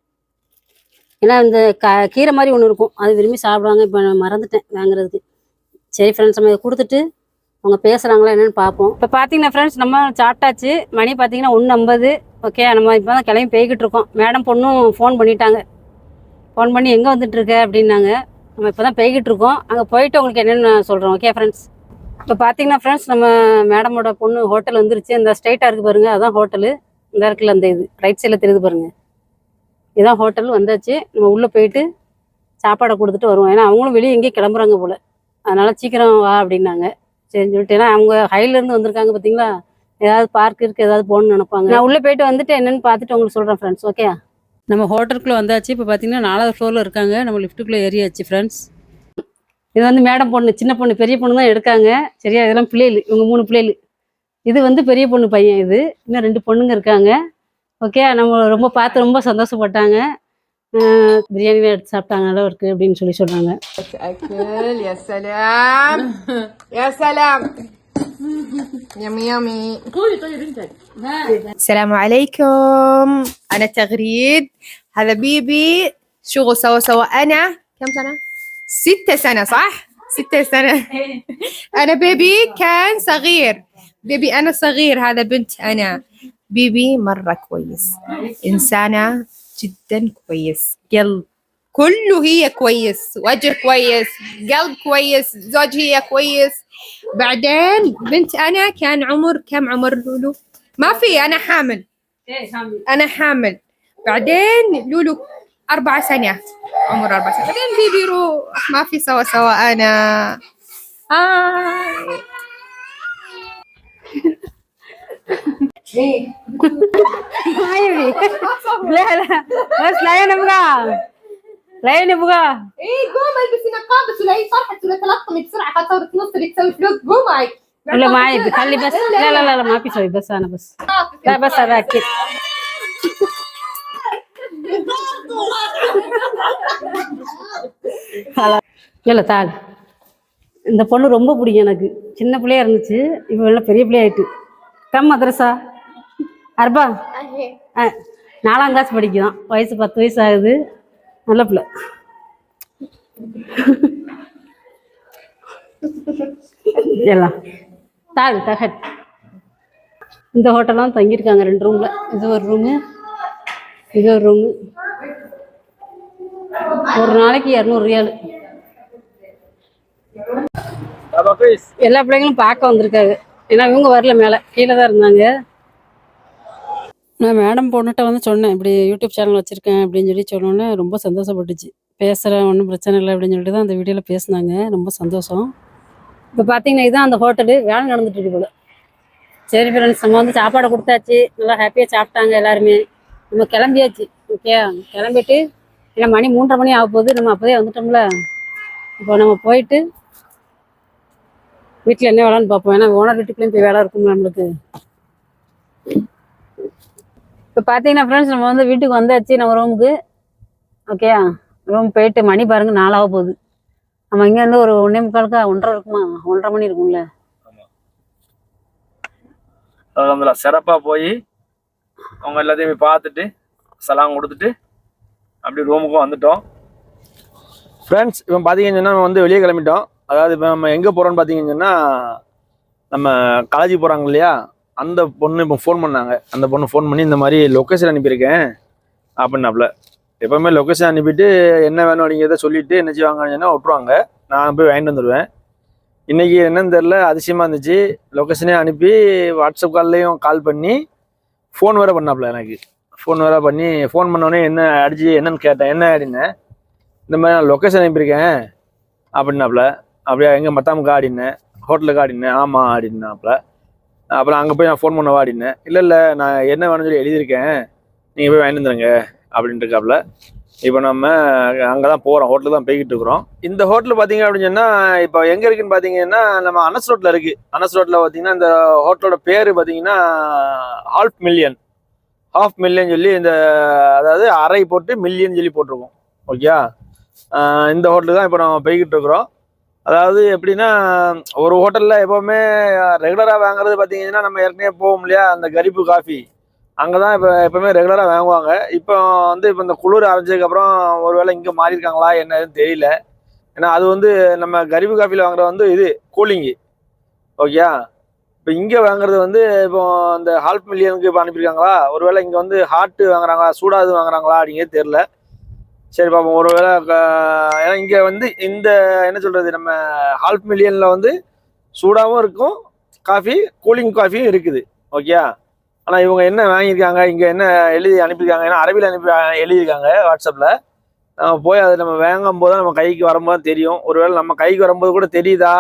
ஏன்னா இந்த க கீரை மாதிரி ஒன்று இருக்கும். அது விரும்பி சாப்பிடுவாங்க. இப்போ நான் மறந்துட்டேன் வாங்குறதுக்கு. சரி ஃப்ரெண்ட்ஸ் நம்ம இதை கொடுத்துட்டு அவங்க பேசுகிறாங்களா என்னென்னு பார்ப்போம். இப்போ பார்த்தீங்கன்னா ஃப்ரெண்ட்ஸ் நம்ம சாப்பிட்டாச்சு. மணி பார்த்தீங்கன்னா ஒன்று ஐம்பது. ஓகே நம்ம இப்போ தான் கிளம்பி போய்கிட்டு இருக்கோம். மேடம் பொண்ணும் ஃபோன் பண்ணிட்டாங்க. ஃபோன் பண்ணி எங்கே வந்துட்டுருக்க அப்படின்னாங்க. நம்ம இப்போ தான் போய்கிட்டு இருக்கோம். அங்கே போயிட்டு உங்களுக்கு என்னென்னு சொல்கிறோம் ஓகே ஃப்ரெண்ட்ஸ் இப்போ பார்த்தீங்கன்னா ஃப்ரெண்ட்ஸ் நம்ம மேடமோட பொண்ணு ஹோட்டல் வந்துருச்சு. இந்த ஸ்ட்ரைட்டாக இருக்குது பாருங்கள் அதான் ஹோட்டலு இந்த இருக்குல்ல அந்த இது ரைட் சைடில் தெரியுது பாருங்க. இதான் ஹோட்டல் வந்தாச்சு நம்ம உள்ளே போயிட்டு சாப்பாடை கொடுத்துட்டு வருவோம். ஏன்னா அவங்களும் வெளியே எங்கேயும் கிளம்புறாங்க போல். அதனால சீக்கிரம் வா அப்படின்னாங்க. சரின்னு சொல்லிட்டு ஏன்னா அவங்க ஹைலேருந்து வந்திருக்காங்க பார்த்தீங்களா ஏதாவது பார்க் இருக்குது ஏதாவது போகணும்னு நினைப்பாங்க. நான் உள்ளே போயிட்டு வந்துட்டு என்னன்னு பார்த்துட்டு உங்களுக்கு சொல்கிறேன் ஃப்ரெண்ட்ஸ் ஓகே நம்ம ஹோட்டலுக்குள்ளே வந்தாச்சு. இப்போ பார்த்தீங்கன்னா நாலாவது ஃப்ளோரில் இருக்காங்க. நம்ம லிஃப்ட்டுக்குள்ளே ஏறியாச்சு ஃப்ரெண்ட்ஸ் இது வந்து மேடம் பொண்ணு சின்ன பொண்ணு பெரிய பொண்ணு தான் எடுக்காங்க. சரியா? இதெல்லாம் பிள்ளைகள் இவங்க மூணு பிள்ளைகள். இது வந்து பெரிய பொண்ணு பையன் இது இன்னும் ரெண்டு பொண்ணுங்க இருக்காங்க ஓகே நம்ம ரொம்ப பார்த்து ரொம்ப சந்தோஷப்பட்டாங்க அஹ் பிரியாணி எடுத்து சாப்பிட்டாங்க நல்லா இருக்கு அப்படின்னு சொல்லி சொன்னாங்க أكل يا سلام يا سلام يمي يمي السلام عليكم أنا تغريد هذا بيبي شغل سوا سوا أنا كم سنة؟ ستة سنة صح؟ ستة سنة أنا بيبي كان صغير بيبي أنا صغير هذا بنت أنا. بيبي مرة كويس إنسانة جدا كويس. قلب كله هي كويس وجه كويس قلب كويس زوج هي كويس. بعدين بنت أنا كان عمر كم عمر لولو؟ ما في أنا حامل. أنا حامل. بعدين لولو أربع سنوات عمر أربع سنوات بعدين بيبي روح ما في سوا سوا أنا. هاي. بس لا نبغى لا نبغى ايه قوم البسي نقاب بس ولا هي فرحت ولا تلطمي بسرعه خلاص صارت نص اللي تسوي فلوس قومي ولا معي خلي بس لا لا لا لا ما في شوي بس انا بس لا بس هذا كده இல்லை தாள் இந்த பொண்ணு ரொம்ப பிடிக்கும் எனக்கு சின்ன பிள்ளையா இருந்துச்சு இப்போ எல்லாம் பெரிய பிள்ளையா ஆயிட்டு கம் மதரசா. அர்பா. ஆ நாலாம் கிளாஸ் படிக்குதான். வயசு பத்து வயசு ஆகுது நல்ல பிள்ளை. எல்லாம். தாள் தகட். இந்த ஹோட்டல்லாம் தங்கியிருக்காங்க ரெண்டு ரூமில் இது ஒரு ரூமு இது ஒரு ரூமு ஒரு நாளைக்கு இரநூறு ரியால். எல்லா பிள்ளைங்களும் பார்க்க வந்திருக்காங்க. ஏன்னா இவங்க வரல மேலே. கீழே தான் இருந்தாங்க. நான் மேடம் பொண்ணுகிட்ட வந்து சொன்னேன் இப்படி யூடியூப் சேனல் வச்சுருக்கேன் அப்படின்னு சொல்லி சொன்னோன்னே ரொம்ப சந்தோஷப்பட்டுச்சு. பேசுகிறேன் ஒன்றும் பிரச்சனை இல்லை அப்படின்னு சொல்லிட்டு தான் அந்த வீடியோவில் பேசினாங்க. ரொம்ப சந்தோஷம். இப்போ பார்த்தீங்கன்னா இதுதான் அந்த ஹோட்டலு வேலை நடந்துட்டு இருக்கு போல. சரி ஃப்ரெண்ட்ஸ் நம்ம வந்து சாப்பாடை கொடுத்தாச்சு. நல்லா ஹாப்பியாக சாப்பிட்டாங்க எல்லாருமே. நம்ம கிளம்பியாச்சு. ஓகே கிளம்பிட்டு ஏன்னா மணி மூன்றரை மணி ஆக போகுது நம்ம அப்போதே வந்துட்டோம்ல. இப்போ நம்ம போயிட்டு வீட்டில் என்ன வேலைன்னு பார்ப்போம். ஏன்னா ஓனர் வீட்டுக்குள்ளேயும் போய் வேலை இருக்கும் நம்மளுக்கு. இப்போ பார்த்தீங்கன்னா ஃப்ரெண்ட்ஸ் நம்ம வந்து வீட்டுக்கு வந்தாச்சு நம்ம ரூமுக்கு ஓகே ரூம் போயிட்டு மணி பாருங்க நாலாக போகுது. நம்ம இங்கேருந்து ஒரு ஒன்றே முக்காலுக்கு ஒன்றரை இருக்குமா? ஒன்றரை மணி இருக்கும்ல? அலமதுல்லா சிறப்பாக போய் அவங்க எல்லாத்தையும் பார்த்துட்டு சலாம் கொடுத்துட்டு அப்படி ரூமுக்கும் வந்துட்டோம். ஃப்ரெண்ட்ஸ் இப்போ பார்த்தீங்கன்னா நம்ம வந்து வெளியே கிளம்பிட்டோம். அதாவது இப்போ நம்ம எங்கே போகிறோம்னு பார்த்தீங்கன்னா நம்ம காலேஜ் போகிறாங்க இல்லையா? அந்த பொண்ணு இப்போ ஃபோன் பண்ணாங்க. அந்த பொண்ணு ஃபோன் பண்ணி இந்த மாதிரி லொக்கேஷன் அனுப்பியிருக்கேன் அப்படின்னாப்புல. எப்போவுமே லொக்கேஷன் அனுப்பிட்டு என்ன வேணும் அப்படிங்கிறத சொல்லிவிட்டு என்ன செய்வாங்கன்னா விட்ருவாங்க நான் போய் வாங்கிட்டு வந்துடுவேன் இன்றைக்கி என்னன்னு தெரில அதிசயமாக இருந்துச்சு. லொக்கேஷனே அனுப்பி வாட்ஸ்அப் கால்லையும் கால் பண்ணி ஃபோன் வேறு பண்ணாப்புல எனக்கு. ஃபோன் வேறு பண்ணி ஃபோன் பண்ணோடனே என்ன அடிச்சு என்னன்னு கேட்டேன். என்ன அப்படின்னேன் இந்த மாதிரி நான் லொக்கேஷன் அனுப்பியிருக்கேன் அப்படின்னாப்புல. அப்படியே எங்கே மத்தாமுக்கு ஆடினேன். ஹோட்டலுக்கு ஆடினேன். ஆமாம் அப்படின்னாப்புல அப்புறம் அங்கே போய் நான் ஃபோன் பண்ண ஆடினேன் இல்லை இல்லை நான் என்ன வேணும்னு சொல்லி எழுதியிருக்கேன். நீங்கள் போய் வாங்கிட்டு வந்துருங்க அப்படின்ட்டு இருக்காப்புல இப்போ நம்ம அங்கே தான் போகிறோம் ஹோட்டலில் தான் போய்கிட்டு இருக்கிறோம். இந்த ஹோட்டல் பார்த்தீங்க அப்படின்னு சொன்னால் இப்போ எங்கே இருக்குன்னு பார்த்தீங்கன்னா நம்ம அனஸ் ரோட்டில் இருக்குது அனஸ் ரோட்டில் பார்த்தீங்கன்னா இந்த ஹோட்டலோட பேர் பார்த்தீங்கன்னா ஹால்ஃப் மில்லியன் ஹாஃப் மில்லியன் சொல்லி இந்த அதாவது அரை போட்டு மில்லியன் சொல்லி போட்டிருக்கோம். ஓகே இந்த ஹோட்டலுக்கு தான் இப்போ நம்ம போய்கிட்டு இருக்கிறோம். அதாவது எப்படின்னா ஒரு ஹோட்டலில் எப்போவுமே ரெகுலராக வாங்குறது பார்த்தீங்கன்னா நம்ம ஏற்கனவே போவோம் இல்லையா? அந்த கரிப்பு காஃபி அங்கே தான் இப்போ எப்போவுமே ரெகுலராக வாங்குவாங்க. இப்போ வந்து இப்போ இந்த குளிர் அரைஞ்சதுக்கப்புறம் ஒரு வேளை இங்கே மாறியிருக்காங்களா என்ன தெரியல. ஏன்னா அது வந்து நம்ம கரிப்பு காஃபியில் வாங்குற வந்து இது கூலிங்கு ஓகேயா இப்போ இங்கே வாங்குறது வந்து இப்போ அந்த ஹால்ப் மில்லியனுக்கு இப்போ அனுப்பியிருக்காங்களா? ஒருவேளை இங்கே வந்து ஹாட்டு வாங்குறாங்களா சூடாது வாங்குறாங்களா அப்படிங்கிறது தெரில சரி பாப்போம். ஒருவேளை வேளை ஏன்னா இங்கே வந்து இந்த என்ன சொல்கிறது நம்ம ஹால்ஃப் மில்லியனில் வந்து சூடாகவும் இருக்கும் காஃபி கூலிங் காஃபியும் இருக்குது. ஓகேயா ஆனால் இவங்க என்ன வாங்கியிருக்காங்க இங்கே என்ன எழுதி அனுப்பியிருக்காங்க ஏன்னா அரபியில் அனுப்பி எழுதியிருக்காங்க வாட்ஸ்அப்பில் நம்ம போய் அதை நம்ம வாங்கும் போது நம்ம கைக்கு வரும்போது தான் தெரியும். ஒருவேளை நம்ம கைக்கு வரும்போது கூட தெரியுதா?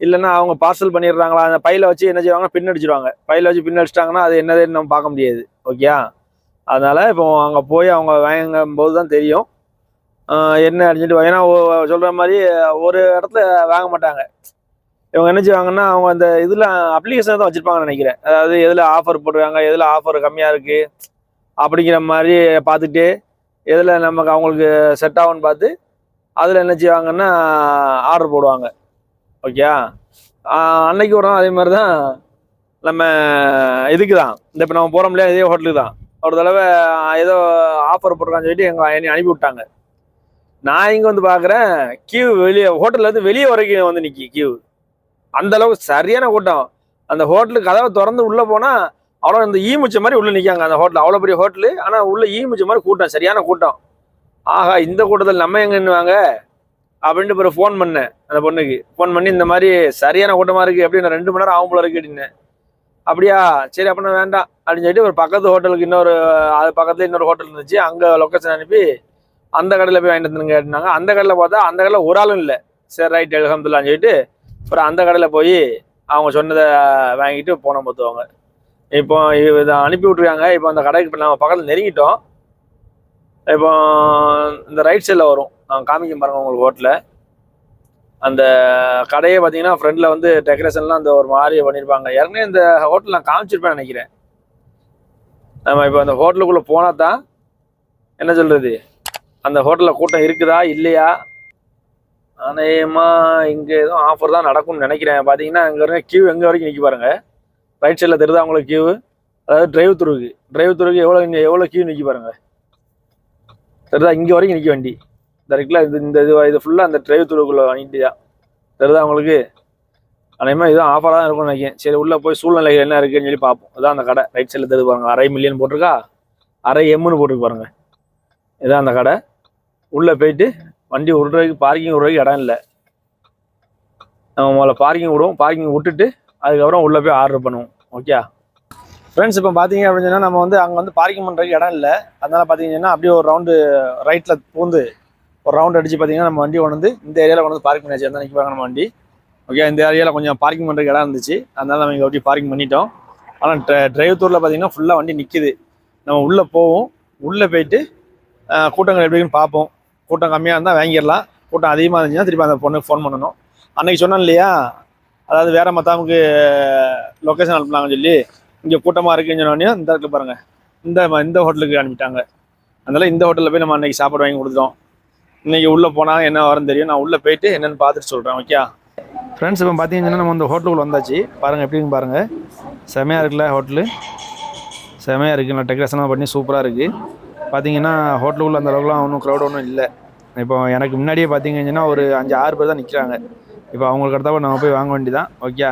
இல்லைன்னா அவங்க பார்சல் பண்ணிடுறாங்களா? அந்த பையில வச்சு என்ன செய்வாங்கன்னா பின் அடிச்சிருவாங்க. பையில வச்சு பின் அடிச்சிட்டாங்கன்னா அது என்னதுன்னு நம்ம பார்க்க முடியாது. ஓகேயா அதனால் இப்போ அங்கே போய் அவங்க வாங்கும் போது தான் தெரியும் என்ன அடிஞ்சிட்டு ஏன்னா சொல்கிற மாதிரி ஒரு இடத்துல வாங்க மாட்டாங்க. இவங்க என்ன செய்வாங்கன்னா அவங்க அந்த இதில் அப்ளிகேஷன் தான் வச்சுருப்பாங்கன்னு நினைக்கிறேன். அதாவது எதில் ஆஃபர் போடுறாங்க எதில் ஆஃபர் கம்மியாக இருக்குது அப்படிங்கிற மாதிரி பார்த்துட்டு எதில் நமக்கு அவங்களுக்கு செட் ஆகும்னு பார்த்து அதில் என்ன செய்வாங்கன்னா ஆர்டர் போடுவாங்க. ஓகே அன்னைக்கு ஒரு நாள் அதே மாதிரி தான் நம்ம இதுக்கு தான் இந்த இப்போ நம்ம போகிறோம் இல்லையா இதே ஹோட்டலுக்கு தான் ஒரு தடவை ஏதோ ஆஃபர் போட்டிருக்கான்னு சொல்லிட்டு எங்கள் என்னை அனுப்பி விட்டாங்க நான் இங்கே வந்து பார்க்குறேன் கியூ வெளியே ஹோட்டல்லேருந்து வெளியே வரைக்கும் வந்து நிற்கி கியூ அந்த அளவுக்கு சரியான கூட்டம். அந்த ஹோட்டலுக்கு கதவை திறந்து உள்ளே போனால் அவ்வளோ இந்த ஈமுச்ச மாதிரி உள்ளே நிற்காங்க அந்த ஹோட்டல் அவ்வளோ பெரிய ஹோட்டலு ஆனால் உள்ளே ஈமுச்ச மாதிரி கூட்டம் சரியான கூட்டம். ஆஹா இந்த கூட்டத்தில் நம்ம எங்க நின்னுவாங்க? அப்படின்ட்டு பிறகு ஃபோன் பண்ணேன் அந்த பொண்ணுக்கு. ஃபோன் பண்ணி இந்த மாதிரி சரியான கூட்டமாக இருக்குது எப்படி நான் ரெண்டு மணி நேரம் ஆகும் போல இருக்கு அப்படின்னு அப்படியா? சரி அப்படின்னா வேண்டாம். அப்படின்னு சொல்லிட்டு ஒரு பக்கத்து ஹோட்டலுக்கு இன்னொரு அது பக்கத்துல இன்னொரு ஹோட்டல் இருந்துச்சு. அங்கே லொக்கேஷன் அனுப்பி அந்த கடையில் போய் வாங்கிட்டு வந்துருங்க அப்படின்னாங்க. அந்த கடையில் பார்த்தா அந்த கடையில் ஒரு ஆளும் இல்லை. சரி ரைட் அலமதுல்லான்னு சொல்லிட்டு அப்புறம் அந்த கடையில் போய் அவங்க சொன்னதை வாங்கிட்டு போனோம் பார்த்துவாங்க இப்போ இதை அனுப்பி விட்ருக்காங்க இப்போ அந்த கடைக்கு இப்போ நம்ம பக்கத்தில் நெருங்கிட்டோம். இப்போ இந்த ரைட் சைடில் வரும். காமிக்கும் காமிக்க பாருங்க உங்களுக்கு ஹோட்டலில் அந்த கடையை பார்த்தீங்கன்னா ஃப்ரண்டில் வந்து டெக்கரேஷன்லாம் அந்த ஒரு மாதிரி பண்ணியிருப்பாங்க ஏற்கனவே இந்த ஹோட்டல் நான் காமிச்சிருப்பேன் நினைக்கிறேன். நம்ம இப்போ அந்த ஹோட்டலுக்குள்ளே போனால் தான் என்ன சொல்கிறது அந்த ஹோட்டலில் கூட்டம் இருக்குதா இல்லையா? அநேகமாக இங்கே எதுவும் ஆஃபர் தான் நடக்கும்னு நினைக்கிறேன். பார்த்தீங்கன்னா இங்கே இருக்க கியூ எங்கே வரைக்கும் நிற்க பாருங்க. ரைட் சைடில் தெரியுதா உங்களுக்கு கியூ அதாவது டிரைவ் துருக்கு டிரைவ் துருக்கு எவ்வளோ இங்கே எவ்வளோ கியூ நிற்க பாருங்க. தெரியுதா? இங்கே வரைக்கும் நிற்க வண்டி. இந்த இருக்குல்ல இது இந்த இது இது ஃபுல்லாக அந்த டிரைவ் துருக்குள்ளே வாங்கிட்டியா தெரியுதா உங்களுக்கு? அநேகமாக இதுவும் ஆஃபராக தான் இருக்கும் நினைக்கிறேன். சரி உள்ளே போய் சூழ்நிலைகள் என்ன இருக்குன்னு சொல்லி பார்ப்போம். இதான் அந்த கடை. ரைட் சைடில் தெரிஞ்சு பாருங்க. அரை மில்லியன் போட்டிருக்கா? அரை எம்முன்னு போட்டுருக்கு பாருங்க. இதான் அந்த கடை. உள்ளே போயிட்டு வண்டி விடுறதுக்கு பார்க்கிங் விடுறதுக்கு இடம் இல்லை. நம்ம முதல்ல பார்க்கிங் விடுவோம். பார்க்கிங் விட்டுட்டு அதுக்கப்புறம் உள்ளே போய் ஆர்டர் பண்ணுவோம். ஓகே ஃப்ரெண்ட்ஸ் இப்போ பார்த்தீங்க அப்படின்னு சொன்னால் நம்ம வந்து அங்கே வந்து பார்க்கிங் பண்ணுறதுக்கு இடம் இல்லை. அதனால் பார்த்தீங்கன்னா அப்படியே ஒரு ரவுண்டு ரைட்டில் பூந்து ஒரு ரவுண்ட் அடிச்சு பார்த்தீங்கன்னா நம்ம வண்டி கொண்டு வந்து இந்த ஏரியாவில் கொண்டு வந்து பார்க்கிங் பண்ணி வச்சு நிற்கிறாங்க நம்ம வண்டி. ஓகே இந்த ஏரியாவில் கொஞ்சம் பார்க்கிங் பண்ணுறதுக்கு இடம் இருந்துச்சு. அதனால நம்ம இங்கே ஒட்டி பார்க்கிங் பண்ணிட்டோம். ஆனால் டிரைவ் தூரில் பார்த்தீங்கன்னா ஃபுல்லாக வண்டி நிற்கிது நம்ம உள்ளே போவோம். உள்ளே போயிட்டு கூட்டங்கள் எப்படின்னு பார்ப்போம். கூட்டம் கம்மியாக இருந்தால் வாங்கிடலாம். கூட்டம் அதிகமாக இருந்துச்சுன்னா திருப்பி அந்த பொண்ணுக்கு ஃபோன் பண்ணணும். அன்னைக்கு சொன்னேன் இல்லையா? அதாவது வேற மத்தாமுக்கு லொக்கேஷன் அனுப்புனாங்கன்னு சொல்லி இங்கே கூட்டமாக இருக்குன்னு சொன்னோடனே இந்த இடத்துல பாருங்கள் இந்த இந்த ஹோட்டலுக்கு அனுப்பிட்டாங்க. அதனால இந்த ஹோட்டலில் போய் நம்ம அன்றைக்கி சாப்பாடு வாங்கி கொடுத்துட்டோம். இன்னைக்கு உள்ளே போனால் என்ன வரும்னு தெரியும். நான் உள்ளே போயிட்டு என்னென்னு பார்த்துட்டு சொல்கிறேன் ஓகே ஃப்ரெண்ட்ஸ் இப்போ பார்த்தீங்கன்னா நம்ம இந்த ஹோட்டலுக்குள்ள வந்தாச்சு. பாருங்கள் எப்படின்னு பாருங்கள் செமையாக இருக்குல்ல ஹோட்டலு செமையாக இருக்குது நல்லா டெக்கரேஷன்லாம் பண்ணி சூப்பராக இருக்குது பார்த்தீங்கன்னா ஹோட்டலுக்குள்ள அந்த அளவுக்குலாம் ஒன்றும் க்ரௌட் ஒன்றும் இல்லை. இப்போ எனக்கு முன்னாடியே பார்த்தீங்கன்னா ஒரு அஞ்சு ஆறு பேர் தான் நிற்கிறாங்க இப்போ அவங்களுக்கு அடுத்தப்ப நம்ம போய் வாங்க வேண்டியதான் ஓகே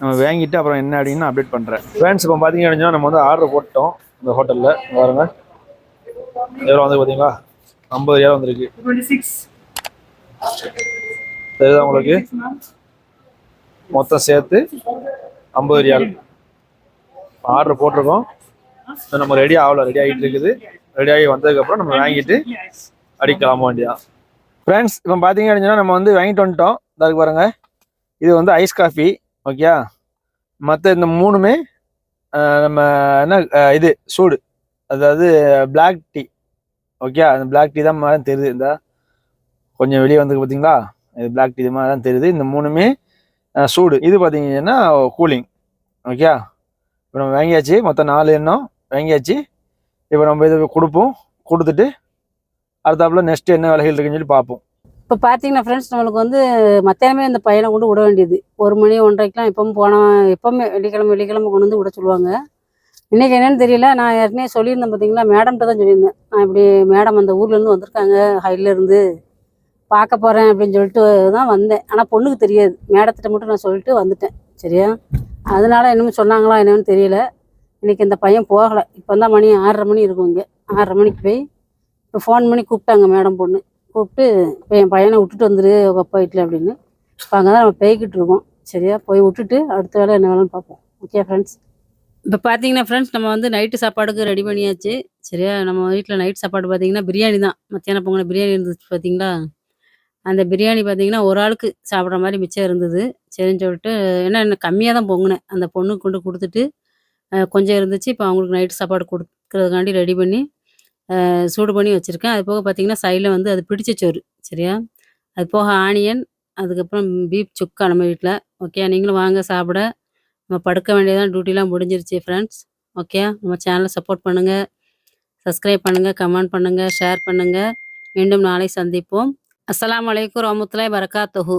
நம்ம வாங்கிட்டு அப்புறம் என்ன அப்படின்னு அப்டேட் பண்ணுறேன் ஃப்ரெண்ட்ஸ் இப்போ பார்த்தீங்க அப்படின்னா நம்ம வந்து ஆர்டர் போட்டோம் இந்த ஹோட்டலில் பாருங்கள் எவ்வளோ வந்து பார்த்தீங்களா ஐம்பது ரூபா வந்திருக்கு. தெரியுதா உங்களுக்கு? மொத்தம் சேர்த்து ஐம்பது ரியால் ஆர்டர் போட்டிருக்கோம். நம்ம ரெடி ஆகல ரெடி ஆகிட்டு இருக்குது. ரெடி ஆகி வந்ததுக்கப்புறம் நம்ம வாங்கிட்டு அடி கிளம்ப வேண்டியதான் ஃப்ரெண்ட்ஸ் இப்போ பார்த்தீங்க அப்படின்னா நம்ம வந்து வாங்கிட்டு வந்துட்டோம். அதுக்கு பாருங்க. இது வந்து ஐஸ் காஃபி ஓகே மற்ற இந்த மூணுமே நம்ம என்ன இது சூடு. அதாவது Black டீ ஓகே அந்த பிளாக் டீ தான் மாதிரி தெரியுது. இந்த கொஞ்சம் வெளியே வந்து பார்த்தீங்களா இது பிளாக் டீ மாதிரி தான் தெரியுது. இந்த மூணுமே சூடு. இது பார்த்தீங்கன்னா கூலிங் ஓகே இப்போ நம்ம வாங்கியாச்சு. மொத்தம் நாலு எண்ணம் வாங்கியாச்சு. இப்போ நம்ம இதை கொடுப்போம். கொடுத்துட்டு அடுத்தாப்புல நெக்ஸ்ட் என்ன வேலைகள் இருக்குன்னு சொல்லி பார்ப்போம். இப்போ பார்த்தீங்கன்னா ஃப்ரெண்ட்ஸ் நம்மளுக்கு வந்து மத்தியானமே இந்த பையனை கொண்டு விட வேண்டியது. ஒரு மணி ஒன்றரைக்கெலாம் எப்பவும் போனால் எப்பவுமே வெள்ளிக்கிழமை வெள்ளிக்கிழமை கொண்டு வந்து விட சொல்லுவாங்க. இன்றைக்கி என்னன்னு தெரியல. நான் ஏற்கனவே சொல்லியிருந்தேன் பார்த்தீங்களா மேடம்கிட்ட தான் சொல்லியிருந்தேன். நான் இப்படி மேடம் அந்த ஊர்லேருந்து வந்திருக்காங்க ஹைலேருந்து பார்க்க போகிறேன் அப்படின்னு சொல்லிட்டு தான் வந்தேன். ஆனால் பொண்ணுக்கு தெரியாது. மேடத்திட்ட மட்டும் நான் சொல்லிட்டு வந்துட்டேன். சரியா? அதனால என்னமோ சொன்னாங்களா என்னன்னு தெரியல. இன்றைக்கி இந்த பையன் போகலை. இப்போ தான் மணி ஆறரை மணி இருக்கும் இங்கே. ஆறரை மணிக்கு போய் இப்போ ஃபோன் பண்ணி கூப்பிட்டாங்க மேடம் பொண்ணு. கூப்பிட்டு இப்போ என் பையனை விட்டுட்டு வந்துரு உங்கள் அப்பா வீட்டில் அப்படின்னு. இப்போ அங்கே தான் நம்ம பேய்கிட்டு இருக்கோம். சரியா? போய் விட்டுட்டு அடுத்த வேலை என்ன வேலைன்னு பார்ப்போம். ஓகே ஃப்ரெண்ட்ஸ் இப்போ பார்த்தீங்கன்னா ஃப்ரெண்ட்ஸ் நம்ம வந்து நைட்டு சாப்பாடுக்கு ரெடி பண்ணியாச்சு. சரியா? நம்ம வீட்டில் நைட் சாப்பாடு பார்த்தீங்கன்னா பிரியாணி தான். மத்தியானம் பொங்கல் பிரியாணி இருந்துச்சு பார்த்தீங்களா அந்த பிரியாணி பார்த்தீங்கன்னா ஒரு ஆளுக்கு சாப்பிட்ற மாதிரி மிச்சம் இருந்தது. சரின்னு சொல்லிட்டு ஏன்னா என்ன கம்மியாக தான் பொங்கினேன். அந்த பொண்ணுக்கு கொண்டு கொடுத்துட்டு கொஞ்சம் இருந்துச்சு. இப்போ அவங்களுக்கு நைட்டு சாப்பாடு கொடுக்குறதுக்காண்டி ரெடி பண்ணி சூடு பண்ணி வச்சுருக்கேன். அது போக பார்த்தீங்கன்னா சைடில் வந்து அது பிடிச்ச சோறு. சரியா? அது போக ஆனியன் அதுக்கப்புறம் பீப் சுக்கா நம்ம வீட்டில் ஓகே நீங்களும் வாங்க சாப்பிட. நம்ம படுக்க வேண்டியதான் டியூட்டிலாம் முடிஞ்சிருச்சு ஃப்ரெண்ட்ஸ் ஓகே நம்ம சேனலை சப்போர்ட் பண்ணுங்கள் சப்ஸ்கிரைப் பண்ணுங்கள் கமெண்ட் பண்ணுங்கள் ஷேர் பண்ணுங்கள் மீண்டும் நாளை சந்திப்போம். அஸ்லாம் வலைக்கம் வரமத்துல்லாஹி வரகாத்துஹு